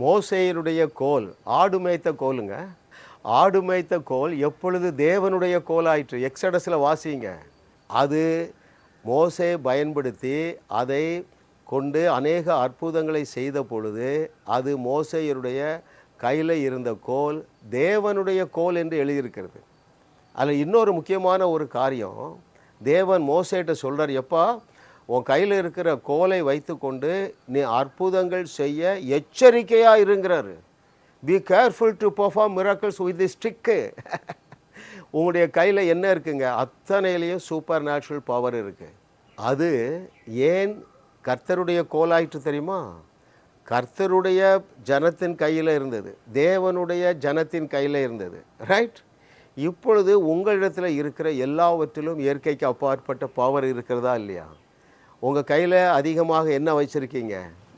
மோசையருடைய கோல் ஆடு மேய்த்த கோலுங்க. ஆடு மேய்த்த கோல் எப்பொழுது தேவனுடைய கோல் ஆயிற்று எக்ஸடஸில் வாசிங்க. அது மோசை பயன்படுத்தி அதை கொண்டு அநேக அற்புதங்களை செய்த பொழுது அது மோசையருடைய கையில் இருந்த கோல் தேவனுடைய கோல் என்று எழுதியிருக்கிறது. அதில் இன்னொரு முக்கியமான ஒரு காரியம் தேவன் மோசேட்ட சொல்கிறார் எப்பா உன் கையில் இருக்கிற கோலை வைத்துக்கொண்டு நீ அற்புதங்கள் செய்ய எச்சரிக்கையாக இருங்கிறாரு. Be careful to perform miracles with the stick உங்களுடைய கையில் என்ன இருக்குங்க? அத்தனையிலையும் சூப்பர் நேச்சுரல் பவர் இருக்குது அது ஏன் கர்த்தருடைய கோலாயிற்று தெரியுமா? கர்த்தருடைய ஜனத்தின் கையில் இருந்தது. தேவனுடைய ஜனத்தின் கையில் இருந்தது. ரைட் இப்பொழுது உங்களிடத்தில் இருக்கிற எல்லாவற்றிலும் இயற்கைக்கு அப்பாற்பட்ட பவர் இருக்கிறதா இல்லையா? உங்கள் கையில் அதிகமாக என்ன வச்சுருக்கீங்க?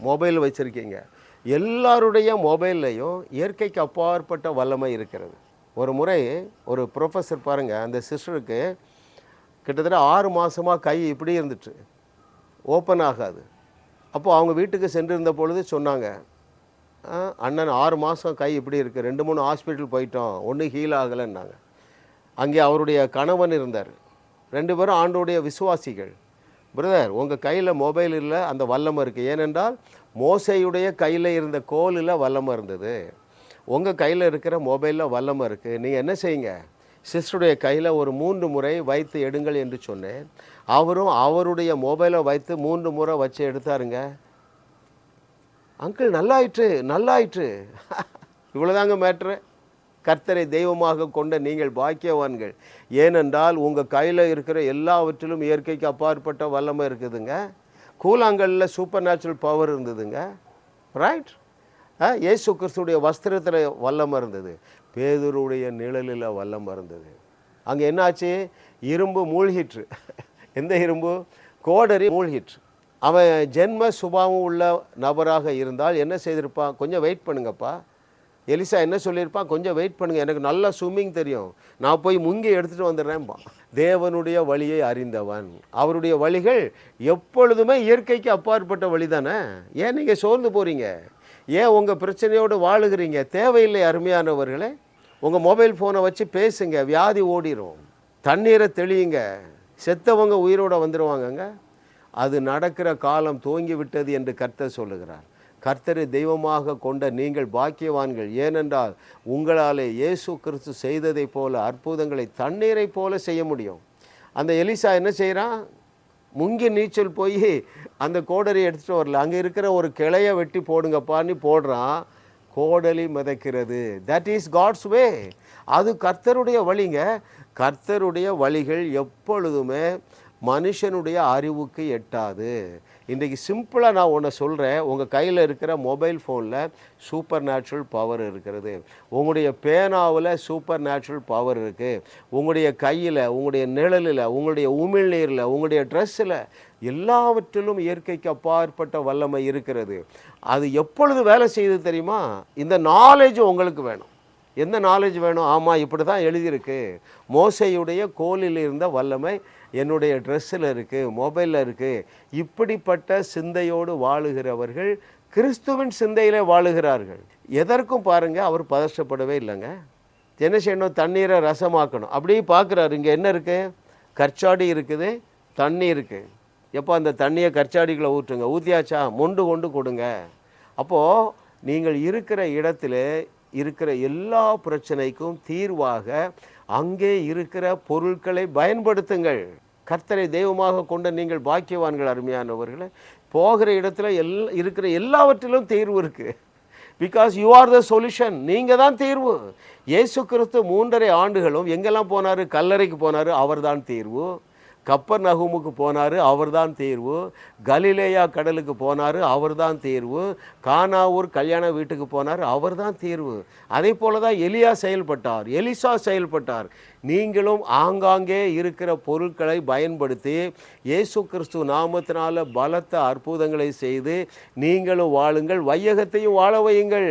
மொபைல் வச்சுருக்கீங்க. எல்லாருடைய மொபைல்லையும் இயற்கைக்கு அப்பாற்பட்ட வல்லமை இருக்கிறது. ஒரு முறை ஒரு ப்ரொஃபஸர் பாருங்கள் அந்த சிஸ்டருக்கு கிட்டத்தட்ட ஆறு மாதமாக கை இப்படி இருந்துச்சு. ஓப்பன் ஆகாது. அப்போது அவங்க வீட்டுக்கு சென்றிருந்த பொழுது சொன்னாங்க அண்ணன் ஆறு மாதம் கை இப்படி இருக்குது ரெண்டு மூணு ஹாஸ்பிட்டல் போயிட்டோம். ஒன்றும் ஹீல் ஆகலைன்னாங்க. அங்கே அவருடைய கணவன் இருந்தார். ரெண்டு பேரும் ஆண்டோடைய விசுவாசிகள். பிரதர் உங்கள் கையில் மொபைல் இல்லை அந்த வல்லமை இருக்குது ஏனென்றால் மோசையுடைய கையில் இருந்த கோலில் வல்லமை இருந்தது. உங்கள் கையில் இருக்கிற மொபைலில் வல்லமை இருக்குது நீங்கள் என்ன செய்யுங்க? சிஸ்டருடைய கையில் ஒரு மூன்று முறை வைத்து எடுங்கள் என்று சொன்னேன். அவரும் அவருடைய மொபைலை வைத்து மூன்று முறை வச்சு எடுத்தாருங்க. அங்கிள் நல்லாயிற்று நல்லாயிற்று. இவ்வளோதாங்க மேட்ரு கர்த்தரை தெய்வமாக கொண்ட நீங்கள் பாக்கியவான்கள். ஏனென்றால் உங்கள் கையில் இருக்கிற எல்லாவற்றிலும் இயற்கைக்கு அப்பாற்பட்ட வல்லமை இருக்குதுங்க. கூழாங்கல்ல சூப்பர் நேச்சுரல் பவர் இருந்ததுங்க ரைட் ஏசு கிறிஸ்துடைய வஸ்திரத்தில் வல்லமை இருந்தது. பேதருடைய நிழலில் வல்லமை இருந்தது. அங்கே என்னாச்சு? இரும்பு மூழ்கிற்று. எந்த இரும்பு? கோடரி மூழ்கிற்று. அவன் ஜென்ம சுபாவம் உள்ள நபராக இருந்தால் என்ன செய்திருப்பான்? கொஞ்சம் வெயிட் பண்ணுங்கப்பா. எலிசா என்ன சொல்லியிருப்பான் கொஞ்சம் வெயிட் பண்ணுங்கள் எனக்கு நல்லா ஸ்விம்மிங் தெரியும். நான் போய் முங்கி எடுத்துகிட்டு வந்துடுறேன்பான் தேவனுடைய வழியை அறிந்தவன். அவருடைய வழிகள் எப்பொழுதுமே இயற்கைக்கு அப்பாற்பட்ட வழி தானே ஏன் நீங்கள் சோர்ந்து போகிறீங்க ஏன் உங்கள் பிரச்சனையோடு வாழுகிறீங்க? தேவையில்லை அருமையானவர்களே. உங்கள் மொபைல் ஃபோனை வச்சு பேசுங்க வியாதி ஓடிரும். தண்ணீரை தெளியுங்க. செத்தவங்க உயிரோட வந்துடுவாங்கங்க அது நடக்கிற காலம் துவங்கி விட்டது என்று கர்த்தர் சொல்லுகிறார். கர்த்தரை தெய்வமாக கொண்ட நீங்கள் பாக்கியவான்கள். ஏனென்றால் உங்களாலே இயேசு கிறிஸ்து செய்ததைப் போல அற்புதங்களை தண்ணீரைப் போல செய்ய முடியும். அந்த எலிசா என்ன செய்கிறான் முங்கி நீச்சல் போய் அந்த கோடரி எடுத்துகிட்டு வரல. அங்கே இருக்கிற ஒரு கிளையை வெட்டி போடுங்கப்பான்னு போடுறான். கோடலி மிதக்கிறது. தட் இஸ் காட்ஸ் வே அது கர்த்தருடைய வழிங்க. கர்த்தருடைய வழிகள் எப்பொழுதுமே மனுஷனுடைய அறிவுக்கு எட்டாது. இன்றைக்கி சிம்பிளாக நான் ஒன்று சொல்கிறேன் உங்கள் கையில் இருக்கிற மொபைல் ஃபோனில் சூப்பர் நேச்சுரல் பவர் இருக்கிறது. உங்களுடைய பேனாவில் சூப்பர் நேச்சுரல் பவர் இருக்குது உங்களுடைய கையில் உங்களுடைய நிழலில் உங்களுடைய உமிழ்நீரில் உங்களுடைய ட்ரெஸ்ஸில் எல்லாவற்றிலும் இயற்கைக்கு அப்பாற்பட்ட வல்லமை இருக்கிறது. அது எப்பொழுது வேலை செய்யுது தெரியுமா? இந்த நாலேஜ் உங்களுக்கு வேணும். எந்த நாலேஜ் வேணும்? ஆமாம் இப்படி தான் எழுதியிருக்கு. மோசையுடைய கோலில் இருந்த வல்லமை என்னுடைய ட்ரெஸ்ஸில் இருக்குது மொபைலில் இருக்குது இப்படிப்பட்ட சிந்தையோடு வாழுகிறவர்கள் கிறிஸ்துவின் சிந்தையிலே வாழுகிறார்கள். எதற்கும் பாருங்கள் அவர் பதஷ்டப்படவே இல்லைங்க. என்ன செய்யணும்? தண்ணீரை ரசமாக்கணும். அப்படியே பார்க்குறாரு. இங்கே என்ன இருக்குது கற்சாடி இருக்குது தண்ணி இருக்குது எப்போ அந்த தண்ணியை கற்சாடிகளை ஊற்றுங்க. ஊற்றியாச்சா மொண்டு கொண்டு கொடுங்க. அப்போது நீங்கள் இருக்கிற இடத்துல இருக்கிற எல்லா பிரச்சனைக்கும் தீர்வாக அங்கே இருக்கிற பொருட்களை பயன்படுத்துங்கள். கர்த்தரை தெய்வமாக கொண்ட நீங்கள் பாக்கியவான்கள் அருமையானவர்களை. போகிற இடத்துல எல் இருக்கிற எல்லாவற்றிலும் தீர்வு இருக்குது because you are the solution நீங்கள் தான் தீர்வு. இயேசு கிறிஸ்து மூன்றரை ஆண்டுகளும் எங்கெல்லாம் போனார்? கல்லறைக்கு போனார். அவர்தான் தீர்வு. கப்பர் நகுமுக்கு போனார் அவர் தான் தீர்வு. கலிலேயா கடலுக்கு போனார் அவர் தான் தீர்வு. கானாவூர் கல்யாண வீட்டுக்கு போனார் அவர் தான் தீர்வு. அதே போல தான் எலியா செயல்பட்டார் எலிசா செயல்பட்டார். நீங்களும் ஆங்காங்கே இருக்கிற பொருட்களை பயன்படுத்தி இயேசு கிறிஸ்து நாமத்தினால பலத்த அற்புதங்களை செய்து நீங்களும் வாழுங்கள் வையகத்தையும் வாழ வையுங்கள்.